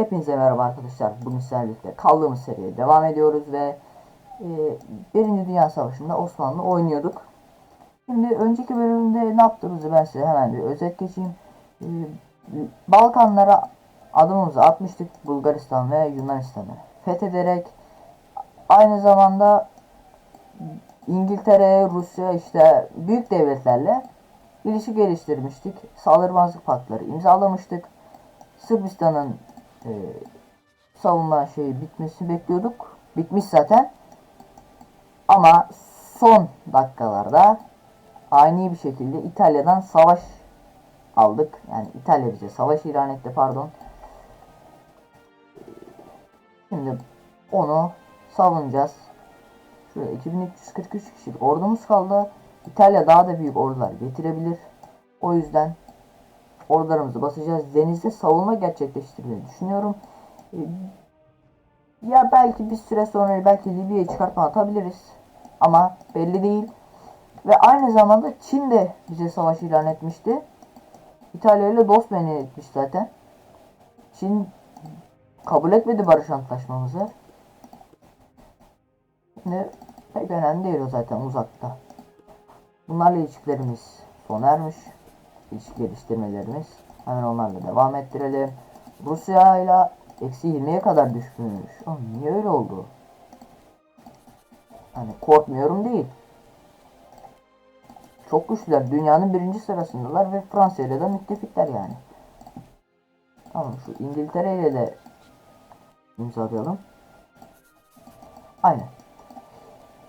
Hepinize merhaba arkadaşlar. Bugün sizlerle kaldığımız seriye devam ediyoruz ve e, Birinci Dünya Savaşı'nda Osmanlı oynuyorduk. Şimdi önceki bölümde ne yaptığımızı ben size hemen bir özet geçeyim. E, Balkanlara adımımızı atmıştık. Bulgaristan ve Yunanistan'ı fethederek aynı zamanda İngiltere, Rusya işte büyük devletlerle ilişki geliştirmiştik. Saldırmazlık paktları imzalamıştık. Sırbistan'ın e, savunma şeyi bitmesini bekliyorduk. Bitmiş zaten. Ama son dakikalarda ani bir şekilde İtalya'dan savaş aldık. Yani İtalya bize savaş ilan etti pardon. Şimdi onu savunacağız. Şurada 2343 kişilik ordumuz kaldı. İtalya daha da büyük ordular getirebilir. O yüzden ordularımızı basacağız. Denizde savunma gerçekleştirmeyi düşünüyorum. Ee, Ya belki bir süre sonra belki Libya'yı çıkartma atabiliriz. Ama belli değil. Ve aynı zamanda Çin de bize savaş ilan etmişti. İtalya ile dost beyan etmiş zaten. Çin kabul etmedi barış antlaşmamızı. Şimdi pek önemli değil o zaten uzakta. Bunlarla ilişkilerimiz sona ermiş. İlişki geliştirmelerimiz. Hemen onlarla devam ettirelim. Rusya ile eksi 20'ye kadar düşmüş. Aa, niye öyle oldu? Hani korkmuyorum değil. Çok güçlüler. Dünyanın birinci sırasındalar ve Fransa ile de müttefikler yani. Tamam şu İngiltere ile de imzalayalım. Aynen.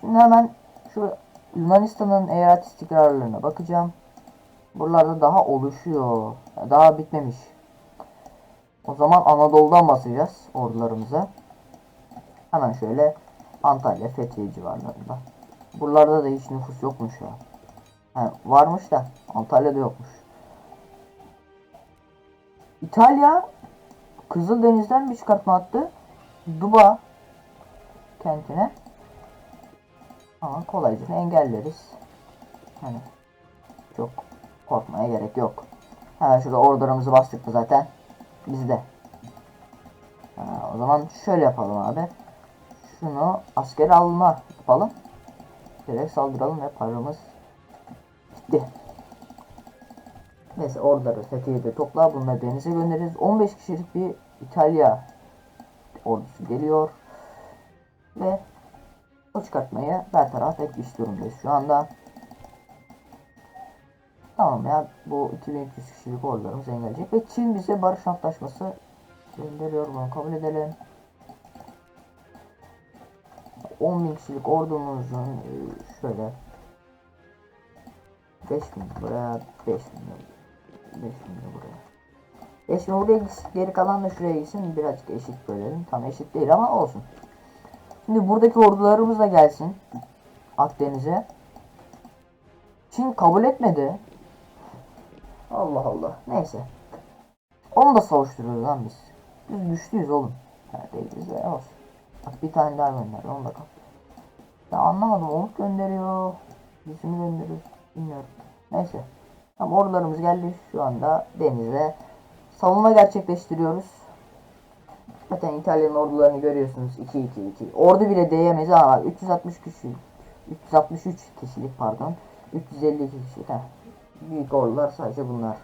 Şimdi hemen şu Yunanistan'ın eyalet istikrarlarına bakacağım. Buralarda daha oluşuyor. Daha bitmemiş. O zaman Anadolu'dan basacağız ordularımıza. Hemen şöyle Antalya, Fethiye civarlarında. Buralarda da hiç nüfus yokmuş ya. Ha, varmış da Antalya'da yokmuş. İtalya Kızıldeniz'den bir çıkartma attı. Duba kentine. Ama kolayca engelleriz. Hani çok korkmaya gerek yok. Hemen şurada ordularımızı bastık mı zaten bizde. O zaman şöyle yapalım abi. Şunu asker alma yapalım. Direkt saldıralım ve paramız bitti. Neyse orduları Fethiye'de topla. Bunları denize göndeririz. 15 kişilik bir İtalya ordusu geliyor. Ve o çıkartmayı bertaraf etmiş durumdayız şu anda. Tamam ya bu 2200 kişilik ordularımız engelleyecek ve Çin bize barış antlaşması gönderiyor bunu kabul edelim. 10.000 kişilik ordumuzun e, şöyle 5000 buraya 5000 5000 buraya 5000 buraya. Gitsin geri kalan da şuraya gitsin birazcık eşit bölelim. Tam eşit değil ama olsun. Şimdi buradaki ordularımız da gelsin Akdeniz'e. Çin kabul etmedi Allah Allah. Neyse. Onu da savuşturuyoruz lan biz. Biz güçlüyüz oğlum. Ha, değiliz de olsun. Bak bir tane daha gönder. Onu da kal. Ya anlamadım. Umut gönderiyor. Bizim gönderiyor. Bilmiyorum. Neyse. Tamam ordularımız geldi. Şu anda denize savunma gerçekleştiriyoruz. Zaten İtalya'nın ordularını görüyorsunuz. 2-2-2. Ordu bile değemez ama 360 kişi. 363 kişilik pardon. 352 kişi. Heh büyük ordular sadece bunlar.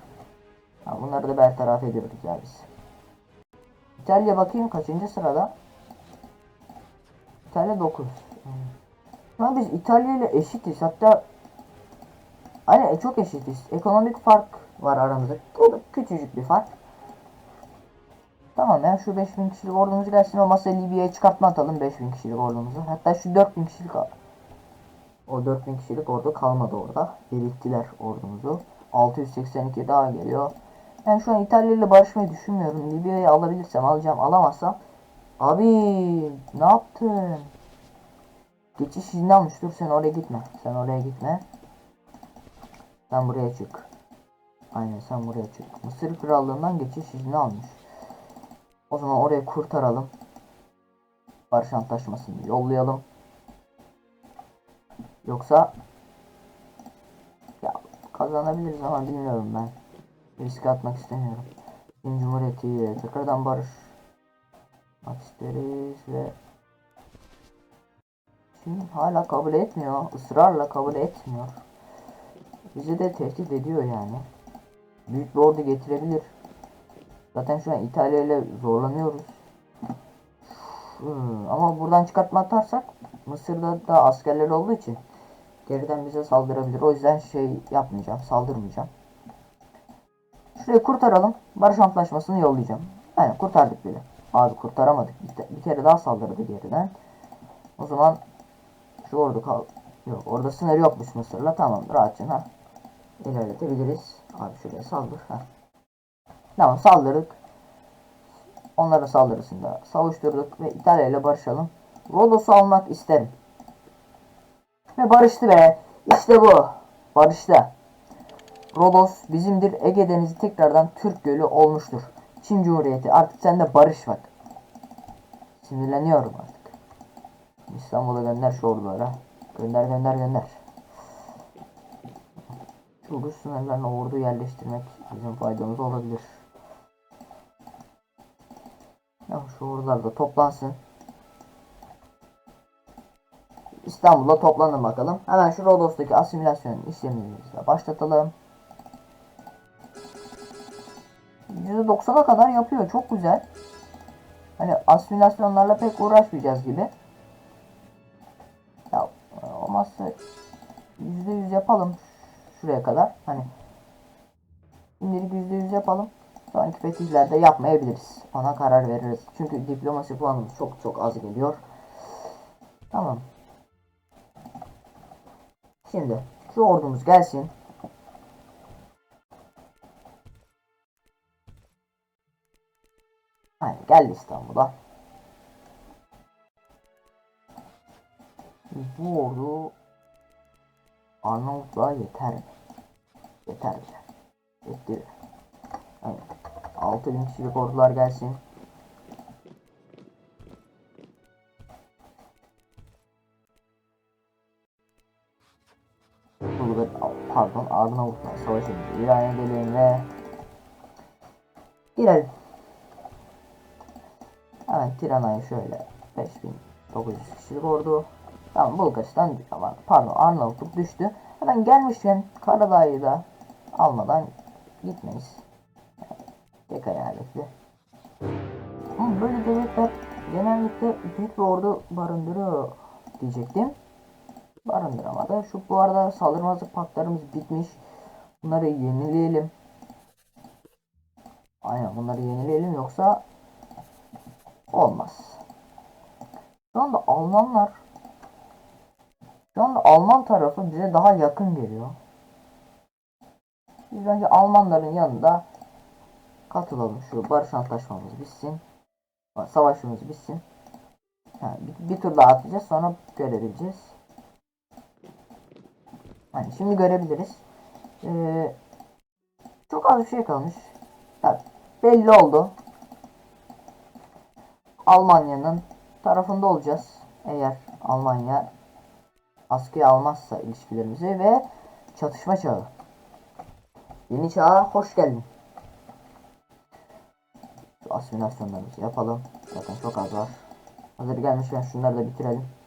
Ha, bunları da bertaraf ediyoruz ya biz. İtalya bakayım kaçıncı sırada? İtalya 9. Hmm. biz İtalya ile eşitiz. Hatta hani çok eşitiz. Ekonomik fark var aramızda. O da küçücük bir fark. Tamam ya şu 5000 kişilik ordumuz gelsin olmazsa Libya'ya çıkartma atalım 5000 kişilik ordumuzu. Hatta şu 4000 kişilik o 4000 kişilik ordu kalmadı orada. Biriktiler ordumuzu. 682 daha geliyor. Ben şu an İtalya ile barışmayı düşünmüyorum. Libya'yı alabilirsem alacağım. Alamazsam. Abi ne yaptın? Geçiş izni almış. Dur sen oraya gitme. Sen oraya gitme. Sen buraya çık. Aynen sen buraya çık. Mısır krallığından geçiş izni almış. O zaman oraya kurtaralım. Barış antlaşmasını yollayalım. Yoksa ya kazanabiliriz ama bilmiyorum ben. Risk atmak istemiyorum. Çin Cumhuriyeti tekrardan barış Bak isteriz ve Şimdi hala kabul etmiyor. ısrarla kabul etmiyor. Bizi de tehdit ediyor yani. Büyük bir ordu getirebilir. Zaten şu an İtalya ile zorlanıyoruz. Ama buradan çıkartma atarsak Mısır'da da askerler olduğu için geriden bize saldırabilir. O yüzden şey yapmayacağım, saldırmayacağım. Şurayı kurtaralım. Barış antlaşmasını yollayacağım. Aynen kurtardık bile. Abi kurtaramadık. Bir, bir kere daha saldırdı geriden. O zaman şu ordu kal. Yok orada sınır yokmuş Mısır'la. Tamam rahatça ha. İlerletebiliriz. Abi şuraya saldır. Ha. Tamam saldırdık. Onların saldırısında savuşturduk ve İtalya ile barışalım. Rodos'u almak isterim. Ve barıştı be. İşte bu. Barıştı. Rodos bizimdir. Ege Denizi tekrardan Türk Gölü olmuştur. Çin Cumhuriyeti artık sende barış bak. Sinirleniyorum artık. İstanbul'a gönder şu ordulara. Gönder gönder gönder. Şu Rus sınırlarına ordu yerleştirmek bizim faydamız olabilir. Ya şu ordular da toplansın. İstanbul'a toplanın bakalım. Hemen şu Rodos'taki asimilasyon işlemimizi başlatalım. %90'a kadar yapıyor. Çok güzel. Hani asimilasyonlarla pek uğraşmayacağız gibi. Ya olmazsa %100 yapalım şuraya kadar. Hani şimdilik %100 yapalım. Sonraki fetihlerde yapmayabiliriz. Ona karar veririz. Çünkü diplomasi puanımız çok çok az geliyor. Tamam. Şimdi şu ordumuz gelsin. Aynen geldi İstanbul'a. Bu ordu Arnavutluğa yeter mi? Yeter bile. Yetti. Aynen. 6000 kişilik ordular gelsin. Arnavutlar savaşımızı ilan edelim ve girelim. Hemen Tirana'ya şöyle 5900 kişilik ordu. Tamam Bulgaristan aman, pardon Arnavutluk düştü. Hemen gelmişken Karadağ'ı da almadan gitmeyiz. Tek eyaletli. Ama böyle devletler genellikle büyük bir ordu barındırıyor diyecektim. Barındıramadı. Şu bu arada saldırmazlık paklarımız bitmiş. Bunları yenileyelim. Aynen bunları yenileyelim yoksa olmaz. Şu anda Almanlar şu anda Alman tarafı bize daha yakın geliyor. Biz bence Almanların yanında katılalım. Şu barış antlaşmamız bitsin. Savaşımız bitsin. Yani bir, bir tur daha atacağız sonra görebileceğiz. Hani şimdi görebiliriz. Ee, çok az bir şey kalmış. Ya, belli oldu. Almanya'nın tarafında olacağız. Eğer Almanya askıya almazsa ilişkilerimizi ve çatışma çağı. Yeni çağa hoş geldin. Şu asimilasyonlarımızı yapalım. Zaten çok az var. Hazır gelmişken şunları da bitirelim.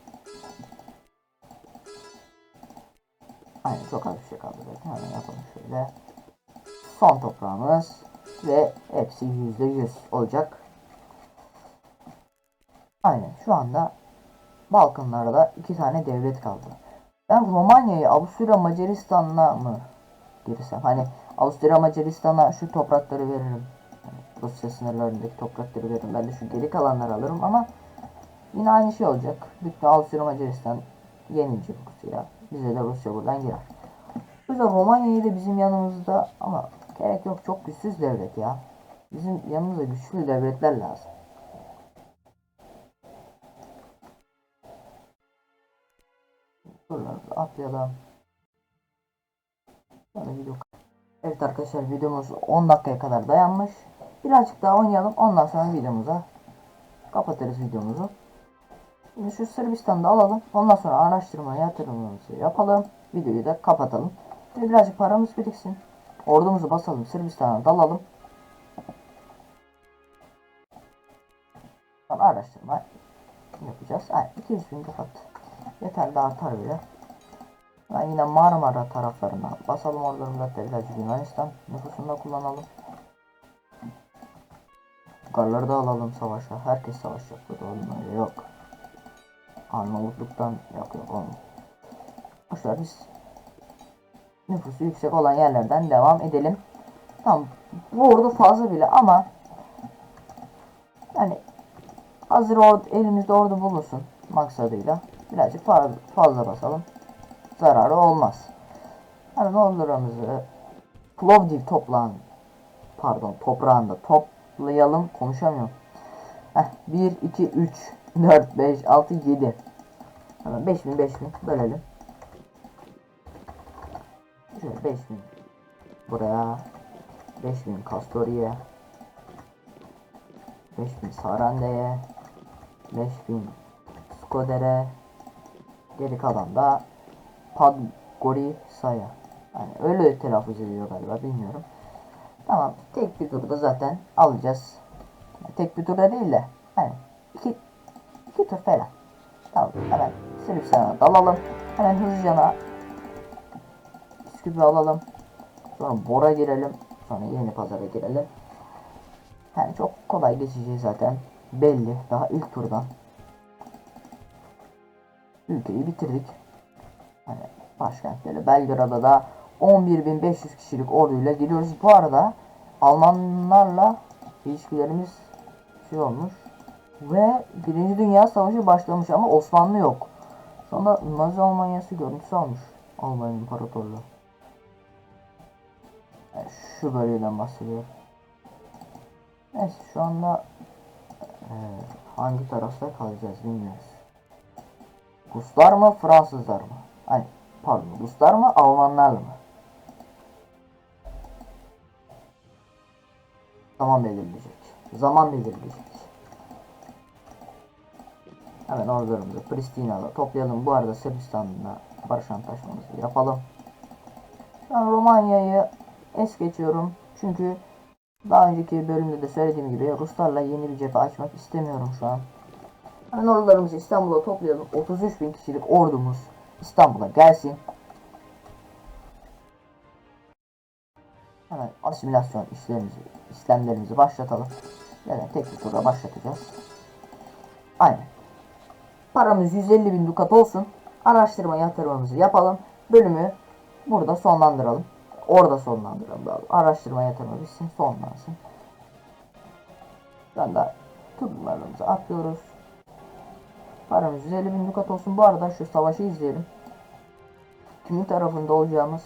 Aynen çok az bir şey kaldı zaten. Hemen yapalım şöyle. Son toprağımız ve hepsi yüzde yüz olacak. Aynen şu anda Balkanlarda iki tane devlet kaldı. Ben Romanya'yı Avusturya Macaristan'la mı girsem? Hani Avusturya Macaristan'a şu toprakları veririm. Yani Rusya sınırlarındaki toprakları veririm. Ben de şu geri kalanları alırım ama yine aynı şey olacak. Bütün Avusturya Macaristan yenilecek Rusya. Bize de Rusya buradan girer. Bu yüzden Romanya'yı da bizim yanımızda ama gerek yok çok güçsüz devlet ya. Bizim yanımızda güçlü devletler lazım. Buraları atlayalım. Böyle video. Evet arkadaşlar videomuz 10 dakikaya kadar dayanmış. Birazcık daha oynayalım. Ondan sonra videomuza kapatırız videomuzu. Şimdi şu Sırbistan'da alalım. Ondan sonra araştırma yatırımımızı yapalım. Videoyu da kapatalım. Şimdi birazcık paramız biriksin. Ordumuzu basalım. Sırbistan'a dalalım. Araştırma yapacağız. Aynen 200 bin kapat. Yeterli artar bile. Ben yine Marmara taraflarına basalım oradan da birazcık Yunanistan nüfusunda kullanalım. Garları da alalım savaşa. Herkes savaş yapıyor. Öyle yok. Arnavutluk'tan yok yok oğlum. Boşver biz nüfusu yüksek olan yerlerden devam edelim. Tamam bu ordu fazla bile ama yani hazır ordu, elimizde ordu bulunsun maksadıyla birazcık fazla, fazla basalım. Zararı olmaz. Hemen ordularımızı Plovdiv toplan pardon toprağında toplayalım konuşamıyorum. Heh, 1 2 3 4 5 6 7 Hemen 5000 5000 bölelim. Şöyle 5000 buraya. 5000 Kastori'ye 5000 Sarande'ye. 5000 Skoder'e. Geri kalan da Podgorica'ya. Yani öyle telaffuz ediyor galiba bilmiyorum. Tamam tek bir turda zaten alacağız. Yani tek bir turda değil de hani iki, tur falan. Tamam hemen Sırbistan'a dalalım. Hemen hızlıca Üsküp'ü alalım. Sonra Bora girelim. Sonra yeni pazara girelim. Yani çok kolay geçeceğiz zaten. Belli. Daha ilk turdan. Ülkeyi bitirdik. Hani başkentleri Belgrad'a da 11.500 kişilik orduyla giriyoruz. Bu arada Almanlarla ilişkilerimiz şey olmuş. Ve Birinci Dünya Savaşı başlamış ama Osmanlı yok. Sonra Nazi Almanyası görüntüsü almış. Alman İmparatorluğu. Yani şu bölgeden bahsediyorum. Neyse şu anda e, hangi tarafta kalacağız bilmiyoruz. Ruslar mı Fransızlar mı? Hani pardon Ruslar mı Almanlar mı? Zaman belirleyecek. Zaman belirleyecek. Hemen ordularımızı Pristina'da toplayalım. Bu arada Sırbistan'la barış antlaşmamızı yapalım. Şu an Romanya'yı es geçiyorum. Çünkü daha önceki bölümde de söylediğim gibi Ruslarla yeni bir cephe açmak istemiyorum şu an. Hemen ordularımızı İstanbul'a toplayalım. 33 bin kişilik ordumuz İstanbul'a gelsin. Hemen asimilasyon işlerimizi, işlemlerimizi başlatalım. Yani tek bir turda başlatacağız. Aynen. Paramız 150 bin dukat olsun. Araştırma yatırmamızı yapalım. Bölümü burada sonlandıralım. Orada sonlandıralım. Araştırma yatırma bitsin sonlansın. Ben de turlarımızı atlıyoruz. Paramız 150 bin dukat olsun. Bu arada şu savaşı izleyelim. Kimin tarafında olacağımız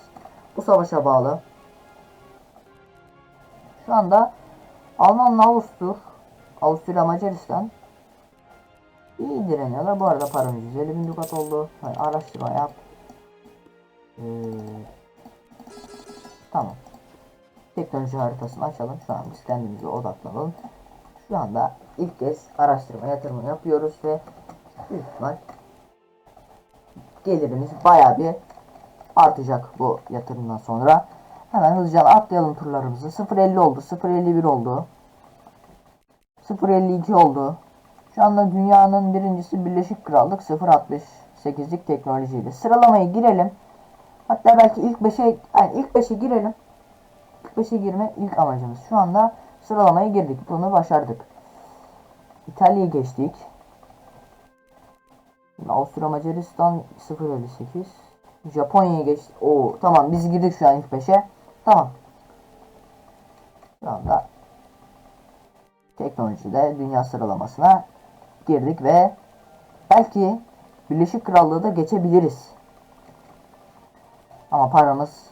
bu savaşa bağlı. Şu anda Almanla Avustur, Avusturya Macaristan iyi direniyorlar. Bu arada paramız 150 bin dukat oldu. Yani araştırma yap. Ee, tamam. Teknoloji haritasını açalım. Şu an biz kendimize odaklanalım. Şu anda ilk kez araştırma yatırımı yapıyoruz ve büyük ihtimal gelirimiz baya bir artacak bu yatırımdan sonra. Hemen hızlıca atlayalım turlarımızı. 0.50 oldu, 0.51 oldu. 0.52 oldu. Şu anda dünyanın birincisi Birleşik Krallık 0.68'lik teknolojiyle. Sıralamaya girelim. Hatta belki ilk 5'e yani ilk 5'e girelim. İlk 5'e girme ilk amacımız. Şu anda sıralamaya girdik. Bunu başardık. İtalya'yı geçtik. Avusturya Macaristan 0.58. Japonya'ya geçtik. Oo tamam biz girdik şu an ilk 5'e. Tamam. Şu anda teknolojide dünya sıralamasına girdik ve belki Birleşik Krallığı da geçebiliriz. Ama paramız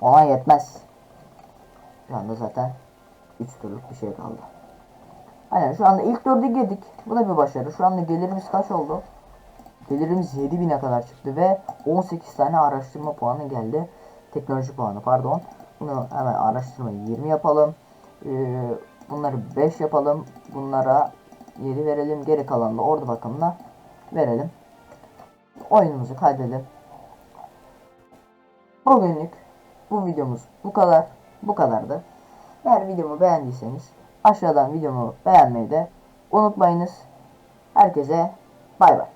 ona yetmez. Şu anda zaten 3 turluk bir şey kaldı. Aynen şu anda ilk dörde girdik. Bu da bir başarı. Şu anda gelirimiz kaç oldu? Gelirimiz 7000'e kadar çıktı ve 18 tane araştırma puanı geldi. Teknoloji puanı pardon. Bunu hemen araştırmayı 20 yapalım. Ee, bunları 5 yapalım. Bunlara 7 verelim. Geri kalanını ordu bakımına verelim. Oyunumuzu kaydedelim. Bugünlük bu videomuz bu kadar. Bu kadardı. Eğer videomu beğendiyseniz aşağıdan videomu beğenmeyi de unutmayınız. Herkese bay bay.